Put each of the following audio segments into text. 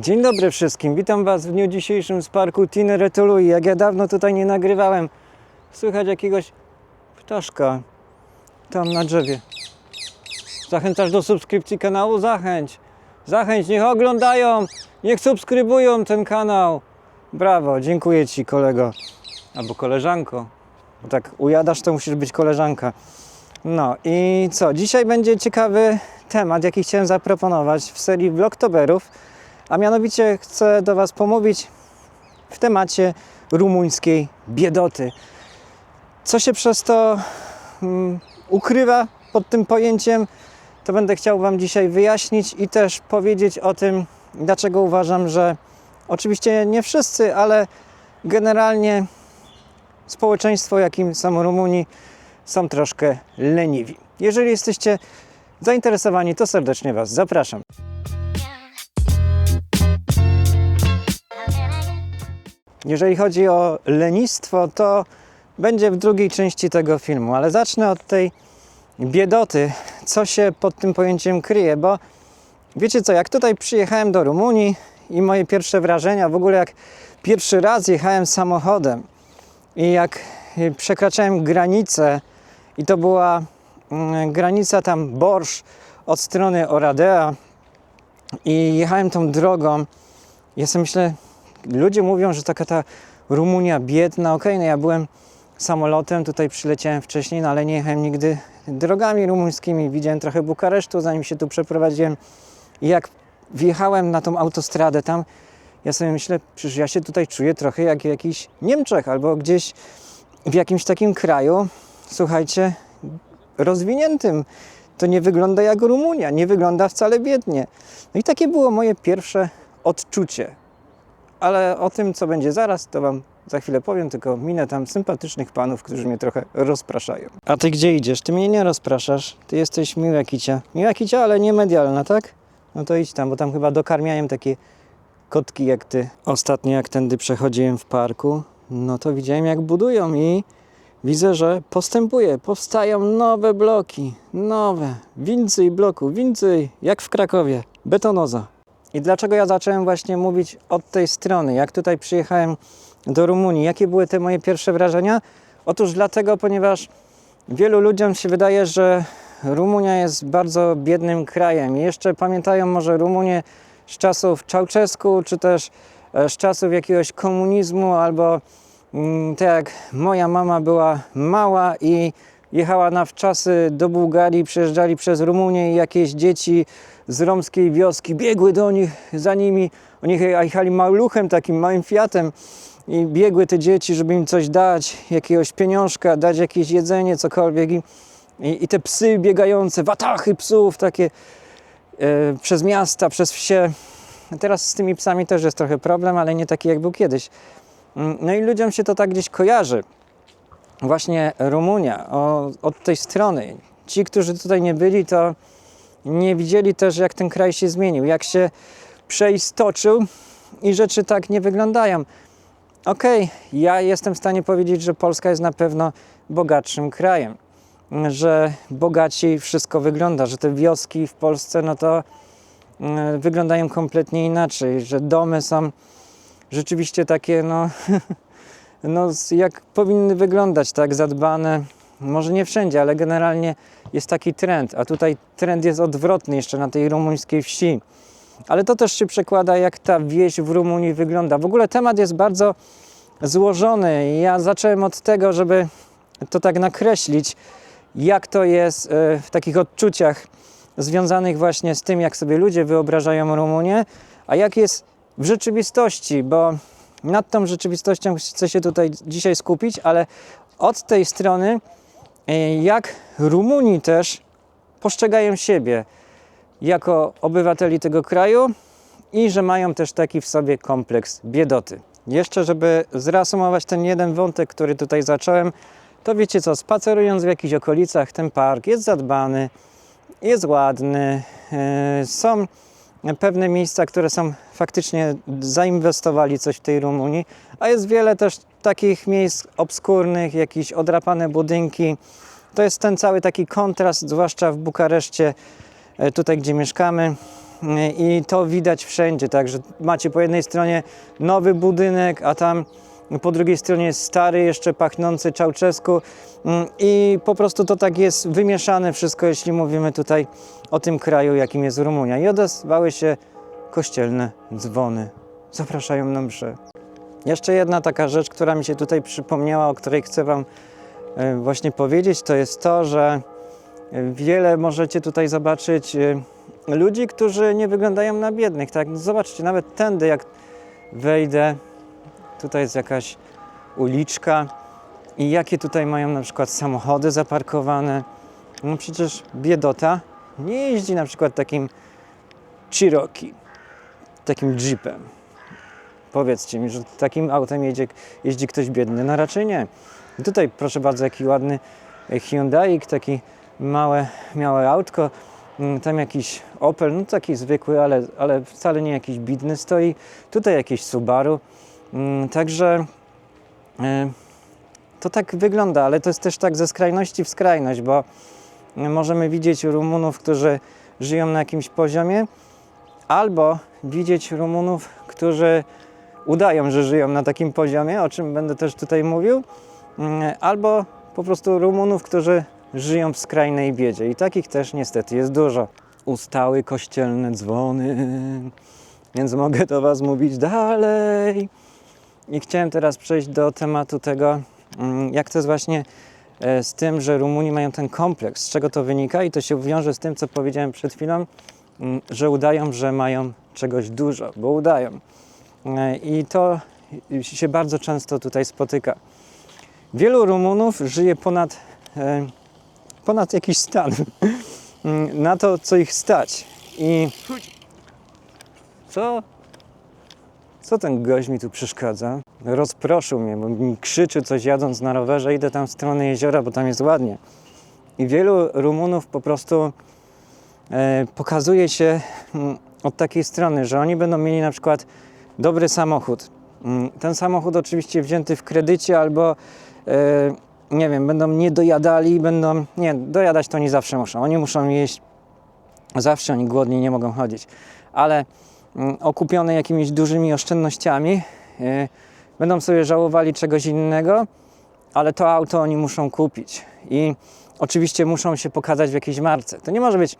Dzień dobry wszystkim, witam Was w dniu dzisiejszym z parku Tineretului. Jak ja dawno tutaj nie nagrywałem, słychać jakiegoś ptaszka tam na drzewie. Zachęcasz do subskrypcji kanału? Zachęć. Zachęć, niech oglądają, niech subskrybują ten kanał. Brawo, dziękuję Ci kolego. Albo koleżanko. Bo tak ujadasz, to musisz być koleżanka. No i co? Dzisiaj będzie ciekawy temat, jaki chciałem zaproponować w serii Vlogtoberów. A mianowicie chcę do Was pomówić w temacie rumuńskiej biedoty. Co się przez to mm, ukrywa pod tym pojęciem, to będę chciał Wam dzisiaj wyjaśnić i też powiedzieć o tym, dlaczego uważam, że oczywiście nie wszyscy, ale generalnie społeczeństwo, jakim są Rumuni, są troszkę leniwi. Jeżeli jesteście zainteresowani, to serdecznie Was zapraszam. Jeżeli chodzi o lenistwo, to będzie w drugiej części tego filmu, ale zacznę od tej biedoty, co się pod tym pojęciem kryje, bo wiecie co, jak tutaj przyjechałem do Rumunii i moje pierwsze wrażenia, w ogóle jak pierwszy raz jechałem samochodem i jak y, przekraczałem granicę i to była mm, granica tam Borsz od strony Oradea i jechałem tą drogą, ja sobie myślę, ludzie mówią, że taka ta Rumunia biedna, okej, no ja byłem samolotem, tutaj przyleciałem wcześniej, no ale nie jechałem nigdy drogami rumuńskimi, widziałem trochę Bukaresztu, zanim się tu przeprowadziłem i jak wjechałem na tą autostradę tam, ja sobie myślę, przecież ja się tutaj czuję trochę jak w Niemczech albo gdzieś w jakimś takim kraju, słuchajcie, rozwiniętym. To nie wygląda jak Rumunia, nie wygląda wcale biednie. No i takie było moje pierwsze odczucie. Ale o tym, co będzie zaraz, to Wam za chwilę powiem, tylko minę tam sympatycznych panów, którzy mnie trochę rozpraszają. A Ty gdzie idziesz? Ty mnie nie rozpraszasz. Ty jesteś miła kicia. Miła kicia, ale nie medialna, tak? No to idź tam, bo tam chyba dokarmiają takie kotki jak Ty. Ostatnio jak tędy przechodziłem w parku, no to widziałem jak budują i widzę, że postępuje. Powstają nowe bloki, nowe. Więcej bloków, więcej, jak w Krakowie. Betonoza. I dlaczego ja zacząłem właśnie mówić od tej strony? Jak tutaj przyjechałem do Rumunii, jakie były te moje pierwsze wrażenia? Otóż dlatego, ponieważ wielu ludziom się wydaje, że Rumunia jest bardzo biednym krajem. Jeszcze pamiętają może Rumunię z czasów Czałczesku, czy też e, z czasów jakiegoś komunizmu, albo mm, tak jak moja mama była mała i jechała na wczasy do Bułgarii, przejeżdżali przez Rumunię i jakieś dzieci z romskiej wioski biegły do nich, za nimi. Oni jechali maluchem, takim małym Fiatem i biegły te dzieci, żeby im coś dać, jakiegoś pieniążka, dać jakieś jedzenie, cokolwiek. I, i, i te psy biegające, watachy psów takie e, przez miasta, przez wsie. Teraz z tymi psami też jest trochę problem, ale nie taki jak był kiedyś. Mm, No i ludziom się to tak gdzieś kojarzy. Właśnie Rumunia, o, od tej strony. Ci, którzy tutaj nie byli, to nie widzieli też, jak ten kraj się zmienił, jak się przeistoczył i rzeczy tak nie wyglądają. Okej, ja jestem w stanie powiedzieć, że Polska jest na pewno bogatszym krajem, że bogaciej wszystko wygląda, że te wioski w Polsce, no to mm, wyglądają kompletnie inaczej, że domy są rzeczywiście takie, no, no jak powinny wyglądać, tak, zadbane. Może nie wszędzie, ale generalnie jest taki trend, a tutaj trend jest odwrotny jeszcze na tej rumuńskiej wsi. Ale to też się przekłada, jak ta wieś w Rumunii wygląda. W ogóle temat jest bardzo złożony. Ja zacząłem od tego, żeby to tak nakreślić, jak to jest e, w takich odczuciach związanych właśnie z tym, jak sobie ludzie wyobrażają Rumunię, a jak jest w rzeczywistości, bo nad tą rzeczywistością chcę się tutaj dzisiaj skupić, ale od tej strony, e, jak Rumuni też postrzegają siebie jako obywateli tego kraju i że mają też taki w sobie kompleks biedoty. Jeszcze, żeby zreasumować ten jeden wątek, który tutaj zacząłem, to wiecie co, spacerując w jakichś okolicach, ten park jest zadbany, jest ładny, e, są pewne miejsca, które są faktycznie zainwestowali coś w tej Rumunii, a jest wiele też takich miejsc obskurnych, jakieś odrapane budynki. To jest ten cały taki kontrast, zwłaszcza w Bukareszcie, e, tutaj gdzie mieszkamy, Y, I to widać wszędzie, także macie po jednej stronie nowy budynek, a tam po drugiej stronie jest stary, jeszcze pachnący Czałczesku Mm, i po prostu to tak jest wymieszane wszystko, jeśli mówimy tutaj o tym kraju, jakim jest Rumunia. I odezwały się kościelne dzwony. Zapraszają na mszę. Jeszcze jedna taka rzecz, która mi się tutaj przypomniała, o której chcę Wam e, właśnie powiedzieć, to jest to, że wiele możecie tutaj zobaczyć e, ludzi, którzy nie wyglądają na biednych. Tak? Zobaczcie, nawet tędy jak wejdę, tutaj jest jakaś uliczka i jakie tutaj mają na przykład samochody zaparkowane. No przecież biedota nie jeździ na przykład takim Cherokee, takim Jeepem. Powiedzcie mi, że takim autem jedzie, jeździ ktoś biedny? No raczej nie. I tutaj proszę bardzo, jaki ładny Hyundai, taki małe, małe autko. Mm, Tam jakiś Opel, no taki zwykły, ale, ale wcale nie jakiś bidny stoi. Tutaj jakiś Subaru. Mm, Także e, to tak wygląda, ale to jest też tak ze skrajności w skrajność, bo możemy widzieć Rumunów, którzy żyją na jakimś poziomie, albo widzieć Rumunów, którzy udają, że żyją na takim poziomie, o czym będę też tutaj mówił, mm, albo po prostu Rumunów, którzy żyją w skrajnej biedzie. I takich też niestety jest dużo. Ustały kościelne dzwony, więc mogę do Was mówić dalej. I chciałem teraz przejść do tematu tego, mm, jak to jest właśnie e, z tym, że Rumuni mają ten kompleks. Z czego to wynika? I to się wiąże z tym, co powiedziałem przed chwilą, mm, że udają, że mają czegoś dużo, bo udają. E, I to się bardzo często tutaj spotyka. Wielu Rumunów żyje ponad, e, ponad jakiś stan, mm, na to, co ich stać. I co? Co ten gość mi tu przeszkadza? Rozproszył mnie, bo mi krzyczy coś jadąc na rowerze. Idę tam w stronę jeziora, bo tam jest ładnie. I wielu Rumunów po prostu e, pokazuje się mm, od takiej strony, że oni będą mieli na przykład dobry samochód. Mm, Ten samochód oczywiście wzięty w kredycie albo e, nie wiem, będą nie dojadali, będą. Nie, dojadać to oni zawsze muszą. Oni muszą jeść. Zawsze oni głodni nie mogą chodzić. Ale okupione jakimiś dużymi oszczędnościami e, będą sobie żałowali czegoś innego, ale to auto oni muszą kupić. I oczywiście muszą się pokazać w jakiejś marce. To nie może być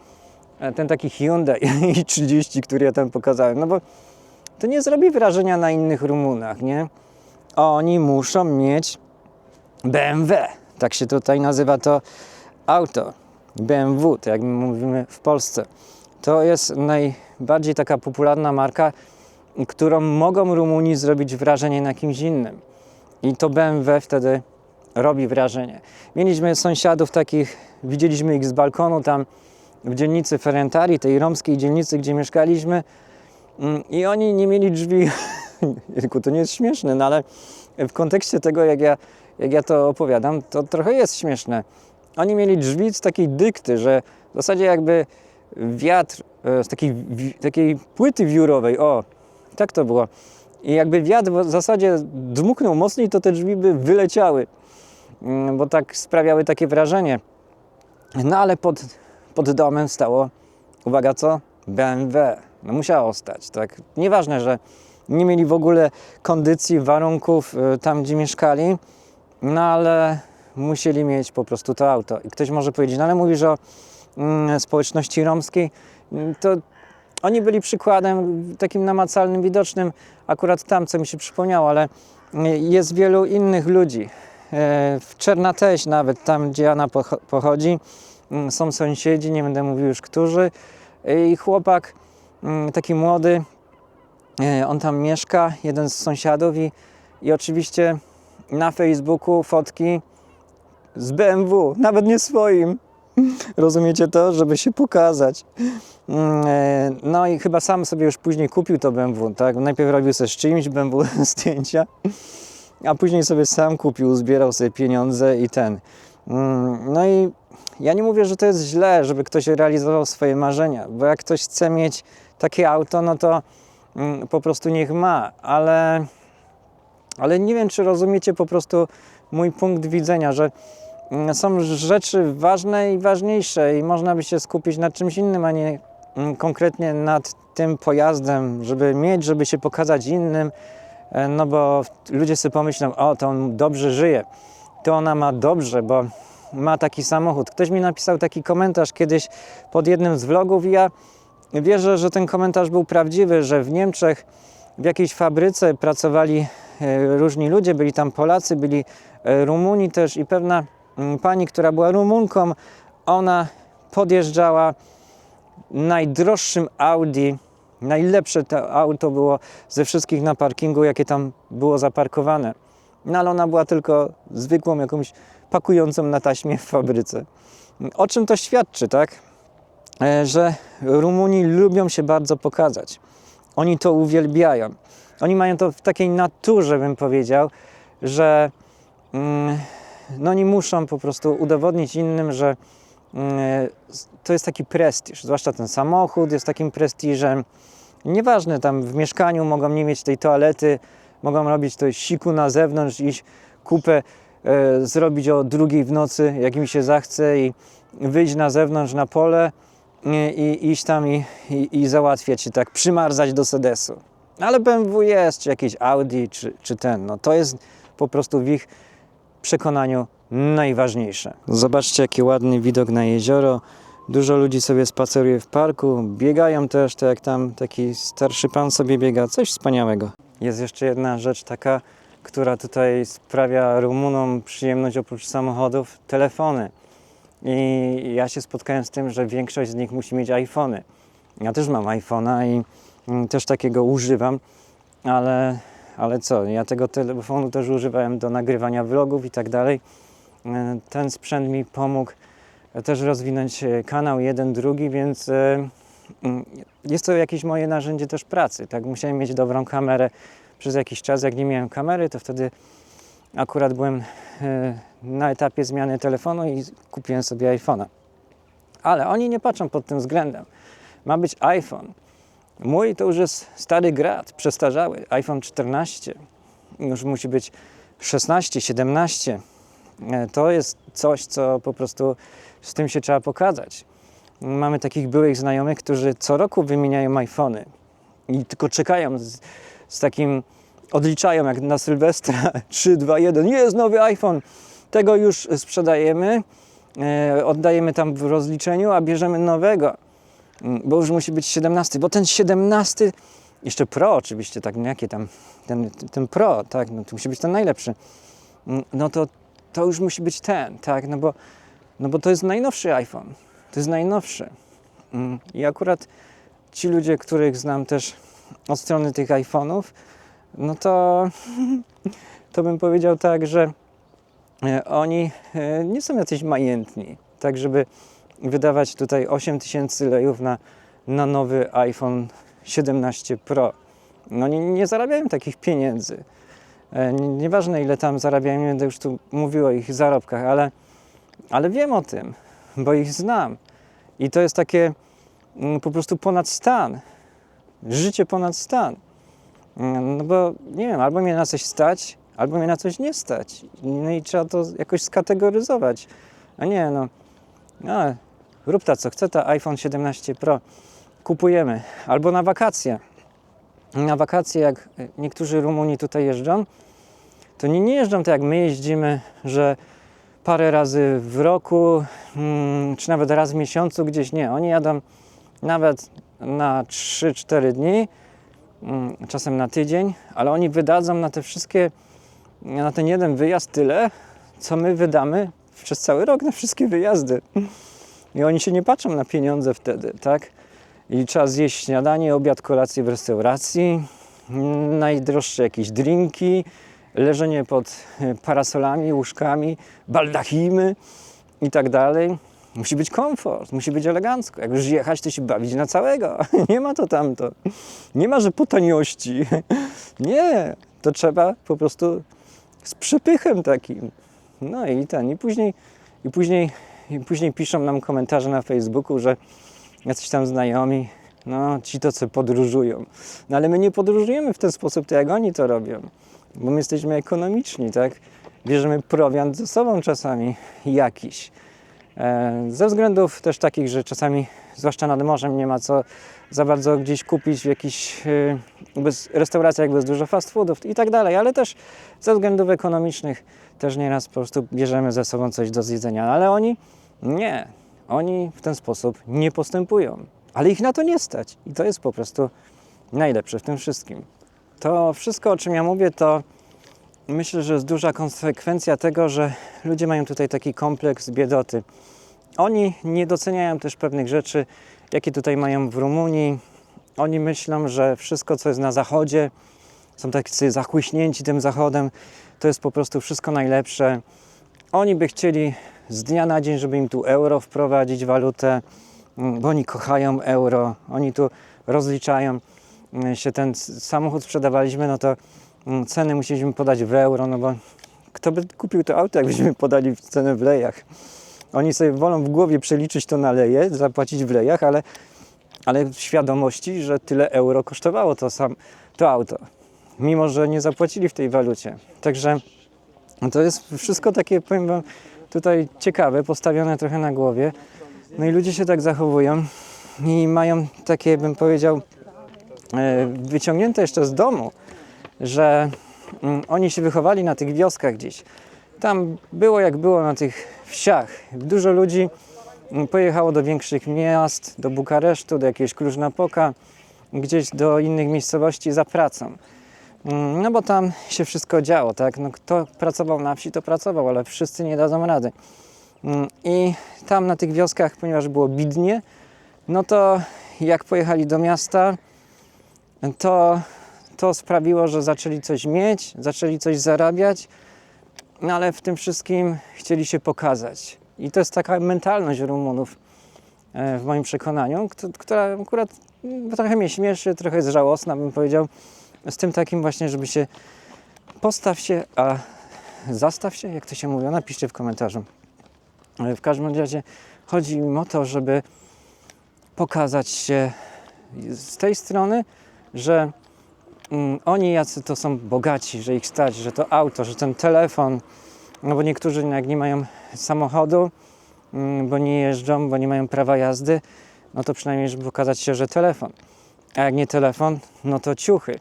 e, ten taki Hyundai i30, który ja tam pokazałem, no bo to nie zrobi wrażenia na innych Rumunach, nie? Oni muszą mieć BMW. Tak się tutaj nazywa to auto. BMW, tak jak my mówimy w Polsce. To jest najbardziej taka popularna marka, którą mogą Rumuni zrobić wrażenie na kimś innym. I to BMW wtedy robi wrażenie. Mieliśmy sąsiadów takich, widzieliśmy ich z balkonu tam w dzielnicy Ferentari, tej romskiej dzielnicy, gdzie mieszkaliśmy. Mm, I oni nie mieli drzwi. Jejku, to nie jest śmieszne, no ale w kontekście tego, jak ja, jak ja to opowiadam, to trochę jest śmieszne. Oni mieli drzwi z takiej dykty, że w zasadzie jakby wiatr z takiej, takiej płyty wiórowej, o, tak to było. I jakby wiatr w zasadzie dmuchnął mocniej, to te drzwi by wyleciały, Mm, bo tak sprawiały takie wrażenie. No ale pod, pod domem stało, uwaga co? BMW. No musiało stać, tak? Nieważne, że nie mieli w ogóle kondycji, warunków y, tam, gdzie mieszkali, no ale musieli mieć po prostu to auto. I ktoś może powiedzieć, no ale mówisz o mm, społeczności romskiej, to oni byli przykładem takim namacalnym, widocznym akurat tam, co mi się przypomniało, ale y, jest wielu innych ludzi. E, W Czernateś nawet, tam gdzie Anna pocho- pochodzi, mm, są sąsiedzi, nie będę mówił już którzy, i chłopak mm, taki młody, e, on tam mieszka, jeden z sąsiadów i, i oczywiście na Facebooku fotki z BMW, nawet nie swoim. Rozumiecie to? Żeby się pokazać. Mm, e, No i chyba sam sobie już później kupił to BMW, tak? Najpierw robił sobie z czyimś BMW zdjęcia, a później sobie sam kupił, zbierał sobie pieniądze i ten. Mm, No i ja nie mówię, że to jest źle, żeby ktoś realizował swoje marzenia, bo jak ktoś chce mieć takie auto, no to mm, po prostu niech ma, ale, ale nie wiem, czy rozumiecie po prostu mój punkt widzenia, że są rzeczy ważne i ważniejsze i można by się skupić na czymś innym, a nie mm, konkretnie nad tym pojazdem, żeby mieć, żeby się pokazać innym, e, no bo ludzie sobie pomyślą, o to on dobrze żyje, to ona ma dobrze, bo ma taki samochód. Ktoś mi napisał taki komentarz kiedyś pod jednym z vlogów i ja wierzę, że ten komentarz był prawdziwy, że w Niemczech w jakiejś fabryce pracowali e, różni ludzie, byli tam Polacy, byli e, Rumuni też i pewna mm, pani, która była Rumunką, ona podjeżdżała najdroższym Audi. Najlepsze to auto było ze wszystkich na parkingu, jakie tam było zaparkowane. No ale ona była tylko zwykłą jakąś pakującą na taśmie w fabryce. O czym to świadczy, tak? E, Że Rumuni lubią się bardzo pokazać. Oni to uwielbiają. Oni mają to w takiej naturze, bym powiedział, że mm, no oni muszą po prostu udowodnić innym, że mm, to jest taki prestiż. Zwłaszcza ten samochód jest takim prestiżem. Nieważne, tam w mieszkaniu mogą nie mieć tej toalety, mogą robić to siku na zewnątrz, iść kupę e, zrobić o drugiej w nocy, jak mi się zachce i wyjść na zewnątrz na pole i, i iść tam i, i, i załatwiać tak, przymarzać do sedesu. Ale BMW jest, czy jakieś Audi, czy, czy ten, no to jest po prostu w ich przekonaniu najważniejsze. Zobaczcie, jaki ładny widok na jezioro. Dużo ludzi sobie spaceruje w parku, biegają też, tak jak tam taki starszy pan sobie biega, coś wspaniałego. Jest jeszcze jedna rzecz taka, która tutaj sprawia Rumunom przyjemność oprócz samochodów, telefony. I ja się spotkałem z tym, że większość z nich musi mieć iPhony. Ja też mam iPhona i mm, też takiego używam, ale, ale co, ja tego telefonu też używałem do nagrywania vlogów i tak dalej. E, Ten sprzęt mi pomógł też rozwinąć e, kanał jeden, drugi, więc e, mm, jest to jakieś moje narzędzie też pracy. Tak, musiałem mieć dobrą kamerę przez jakiś czas. Jak nie miałem kamery, to wtedy akurat byłem na etapie zmiany telefonu i kupiłem sobie iPhone'a. Ale oni nie patrzą pod tym względem. Ma być iPhone. Mój to już jest stary grad, przestarzały. iPhone 14. Już musi być 16, 17. E, To jest coś, co po prostu z tym się trzeba pokazać. Mamy takich byłych znajomych, którzy co roku wymieniają iPhony i tylko czekają z, z takim, odliczają jak na Sylwestra 3, 2, 1, jest nowy iPhone, tego już sprzedajemy, e, oddajemy tam w rozliczeniu, a bierzemy nowego, bo już musi być 17, bo ten 17, jeszcze Pro oczywiście, tak, no jakie tam, ten, ten Pro, tak, no to musi być ten najlepszy, Mm, no to to już musi być ten, tak, no bo, no bo to jest najnowszy iPhone, to jest najnowszy. Mm, I akurat ci ludzie, których znam też od strony tych iPhone'ów, no to, to bym powiedział tak, że e, oni e, nie są jacyś majętni, tak żeby wydawać tutaj 8 tysięcy lejów na, na nowy iPhone 17 Pro. No nie, nie zarabiają takich pieniędzy. E, nie- Nieważne ile tam zarabiają, nie będę już tu mówił o ich zarobkach, ale, ale wiem o tym, bo ich znam. I to jest takie mm, po prostu ponad stan. Życie ponad stan. Mm, No bo nie wiem, albo mnie na coś stać, albo mnie na coś nie stać. No i trzeba to jakoś skategoryzować. A nie, no, no rób ta co chce, ta iPhone 17 Pro kupujemy. Albo na wakacje. Na wakacje, jak niektórzy Rumuni tutaj jeżdżą, to nie, nie jeżdżą tak jak my jeździmy, że parę razy w roku, mm, czy nawet raz w miesiącu gdzieś. Nie, oni jadą nawet na 3-4 dni, mm, czasem na tydzień, ale oni wydadzą na te wszystkie, na ten jeden wyjazd tyle, co my wydamy przez cały rok na wszystkie wyjazdy. I oni się nie patrzą na pieniądze wtedy, tak? I trzeba zjeść śniadanie, obiad, kolację w restauracji, najdroższe jakieś drinki, leżenie pod e, parasolami, łóżkami, baldachimy i tak dalej. Musi być komfort, musi być elegancko. Jak już jechać, to się bawić na całego. Nie ma to tamto. Nie ma, że po taniości. Nie, to trzeba po prostu z przepychem takim. No i ten, i później, i później, i później piszą nam komentarze na Facebooku, że jacyś tam znajomi, no ci to co podróżują. No ale my nie podróżujemy w ten sposób, tak jak oni to robią, bo my jesteśmy ekonomiczni, tak? Bierzemy prowiant ze sobą czasami jakiś. E, Ze względów też takich, że czasami, zwłaszcza nad morzem, nie ma co za bardzo gdzieś kupić w jakichś restauracjach, bez dużo fast foodów i tak dalej, ale też ze względów ekonomicznych też nieraz po prostu bierzemy ze sobą coś do zjedzenia, ale oni nie, oni w ten sposób nie postępują, ale ich na to nie stać i to jest po prostu najlepsze w tym wszystkim. To wszystko, o czym ja mówię, to myślę, że jest duża konsekwencja tego, że ludzie mają tutaj taki kompleks biedoty. Oni nie doceniają też pewnych rzeczy, jakie tutaj mają w Rumunii. Oni myślą, że wszystko, co jest na zachodzie, są tacy zachłyśnięci tym zachodem, to jest po prostu wszystko najlepsze. Oni by chcieli z dnia na dzień, żeby im tu euro wprowadzić, walutę, mm, bo oni kochają euro, oni tu rozliczają mm, się. Ten samochód sprzedawaliśmy, no to mm, ceny musieliśmy podać w euro, no bo kto by kupił to auto, jakbyśmy podali cenę w lejach. Oni sobie wolą w głowie przeliczyć to na leje, zapłacić w lejach, ale, ale w świadomości, że tyle euro kosztowało to, sam, to auto, mimo że nie zapłacili w tej walucie. Także to jest wszystko takie, powiem Wam, tutaj ciekawe, postawione trochę na głowie. No i ludzie się tak zachowują i mają takie, bym powiedział, e, wyciągnięte jeszcze z domu, że mm, oni się wychowali na tych wioskach gdzieś. Tam było jak było na tych wsiach. Dużo ludzi mm, pojechało do większych miast, do Bukaresztu, do jakiegoś Klużnapoka, gdzieś do innych miejscowości za pracą. Mm, No bo tam się wszystko działo, tak? No kto pracował na wsi, to pracował, ale wszyscy nie dadzą rady. Mm, I tam na tych wioskach, ponieważ było bidnie, no to jak pojechali do miasta, to, to sprawiło, że zaczęli coś mieć, zaczęli coś zarabiać, no ale w tym wszystkim chcieli się pokazać. I to jest taka mentalność Rumunów, e, w moim przekonaniu, która akurat trochę mnie śmieszy, trochę jest żałosna, bym powiedział, z tym takim właśnie, żeby się postaw się, a zastaw się, jak to się mówi, napiszcie w komentarzu. E, W każdym razie chodzi im o to, żeby pokazać się z tej strony, że mm, oni jacy to są bogaci, że ich stać, że to auto, że ten telefon, no bo niektórzy jak nie mają samochodu, mm, bo nie jeżdżą, bo nie mają prawa jazdy, no to przynajmniej, żeby pokazać się, że telefon. A jak nie telefon, no to ciuchy.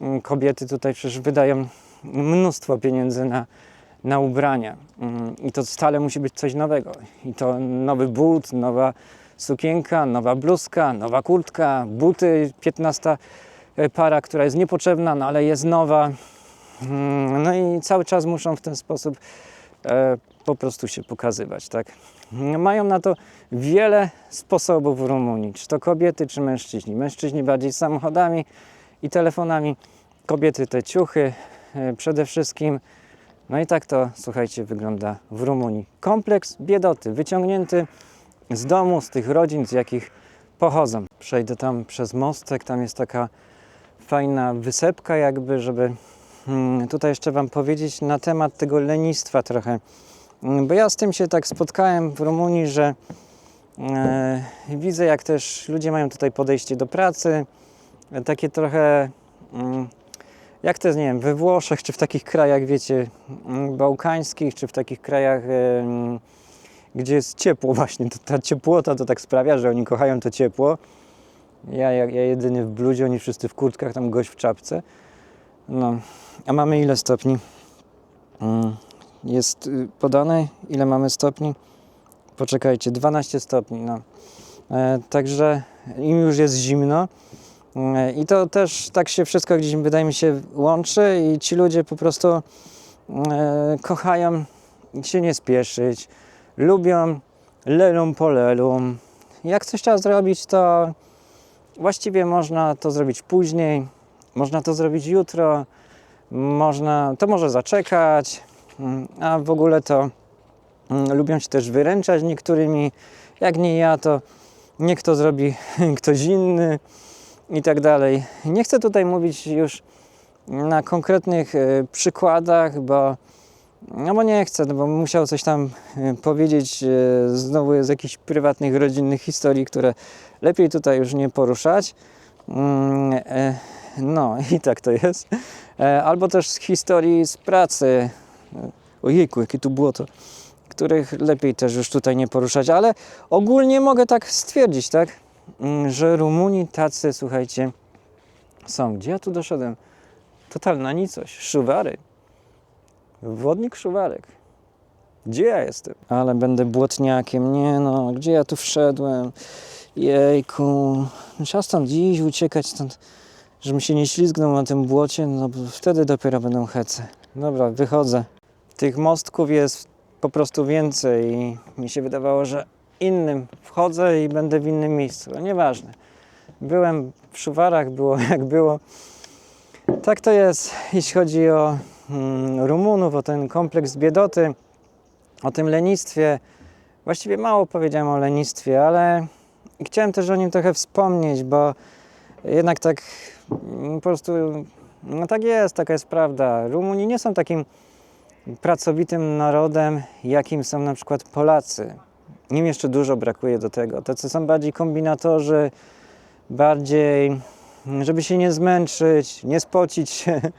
Mm, Kobiety tutaj przecież wydają mnóstwo pieniędzy na, na ubrania. Mm, I to stale musi być coś nowego. I to nowy but, nowa sukienka, nowa bluzka, nowa kurtka, buty, 15 para, która jest niepotrzebna, no ale jest nowa. Mm, No i cały czas muszą w ten sposób e, po prostu się pokazywać, tak? Mają na to wiele sposobów w Rumunii, czy to kobiety, czy mężczyźni. Mężczyźni bardziej samochodami i telefonami, kobiety te ciuchy e, przede wszystkim. No i tak to, słuchajcie, wygląda w Rumunii. Kompleks biedoty, wyciągnięty z domu, z tych rodzin, z jakich pochodzą. Przejdę tam przez mostek, tam jest taka fajna wysepka jakby, żeby mm, tutaj jeszcze Wam powiedzieć na temat tego lenistwa trochę. Mm, Bo ja z tym się tak spotkałem w Rumunii, że e, widzę jak też ludzie mają tutaj podejście do pracy, takie trochę mm, jak to jest, nie wiem, we Włoszech, czy w takich krajach, wiecie, mm, bałkańskich, czy w takich krajach, e, gdzie jest ciepło właśnie, ta ciepłota to tak sprawia, że oni kochają to ciepło. Ja, ja, ja jedyny w bluzie, oni wszyscy w kurtkach, tam gość w czapce. No, a mamy ile stopni? Mm, Jest y, podane, ile mamy stopni? Poczekajcie, 12 stopni, no. E, także im już jest zimno. E, I to też tak się wszystko gdzieś wydaje mi się łączy i ci ludzie po prostu e, kochają się nie spieszyć, lubią lelum po lelum. Jak coś trzeba zrobić, to właściwie można to zrobić później, można to zrobić jutro, można, to może zaczekać, mm, a w ogóle to mm, lubią się też wyręczać niektórymi. Jak nie ja, to niech to zrobi ktoś inny i tak dalej. Nie chcę tutaj mówić już na konkretnych e, przykładach, bo no bo nie chcę, no bo musiał coś tam e, powiedzieć e, znowu z jakichś prywatnych, rodzinnych historii, które lepiej tutaj już nie poruszać. Mm, e, No i tak to jest. Albo też z historii z pracy. Ojejku, jakie tu było to. których lepiej też już tutaj nie poruszać, ale ogólnie mogę tak stwierdzić, tak, mm, że Rumuni tacy, słuchajcie, są. Gdzie ja tu doszedłem? Totalna nicość. Szuwary. Wodnik Szuwarek. Gdzie ja jestem? Ale będę błotniakiem. Nie no, gdzie ja tu wszedłem? Jejku. Trzeba stąd dziś uciekać stąd, żebym się nie ślizgnął na tym błocie, no bo wtedy dopiero będą hece. Dobra, wychodzę. Tych mostków jest po prostu więcej i mi się wydawało, że innym wchodzę i będę w innym miejscu. Nieważne. Byłem w Szuwarach, było jak było. Tak to jest, jeśli chodzi o Rumunów, o ten kompleks biedoty, o tym lenistwie. Właściwie mało powiedziałem o lenistwie, ale chciałem też o nim trochę wspomnieć, bo jednak tak mm, po prostu, no tak jest, taka jest prawda. Rumuni nie są takim pracowitym narodem, jakim są na przykład Polacy. Im jeszcze dużo brakuje do tego. Tacy są bardziej kombinatorzy, bardziej, żeby się nie zmęczyć, nie spocić się.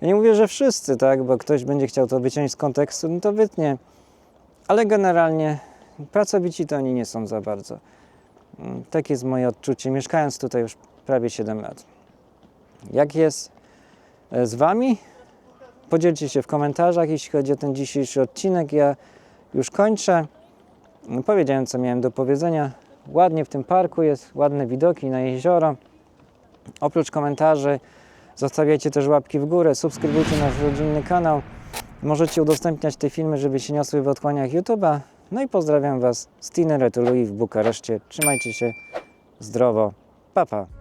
Ja nie mówię, że wszyscy, tak, bo ktoś będzie chciał to wyciąć z kontekstu, no to wytnie. Ale generalnie pracowici to oni nie są za bardzo. Mm, Takie jest moje odczucie, mieszkając tutaj już prawie 7 lat. Jak jest e, z Wami? Podzielcie się w komentarzach, jeśli chodzi o ten dzisiejszy odcinek. Ja już kończę. Powiedziałem, co miałem do powiedzenia. Ładnie w tym parku jest, ładne widoki na jezioro. Oprócz komentarzy zostawiajcie też łapki w górę, subskrybujcie nasz rodzinny kanał. Możecie udostępniać te filmy, żeby się niosły w otchłaniach YouTube'a. No i pozdrawiam Was z Tineretu Louis w Bukareszcie. Trzymajcie się zdrowo. Pa, pa.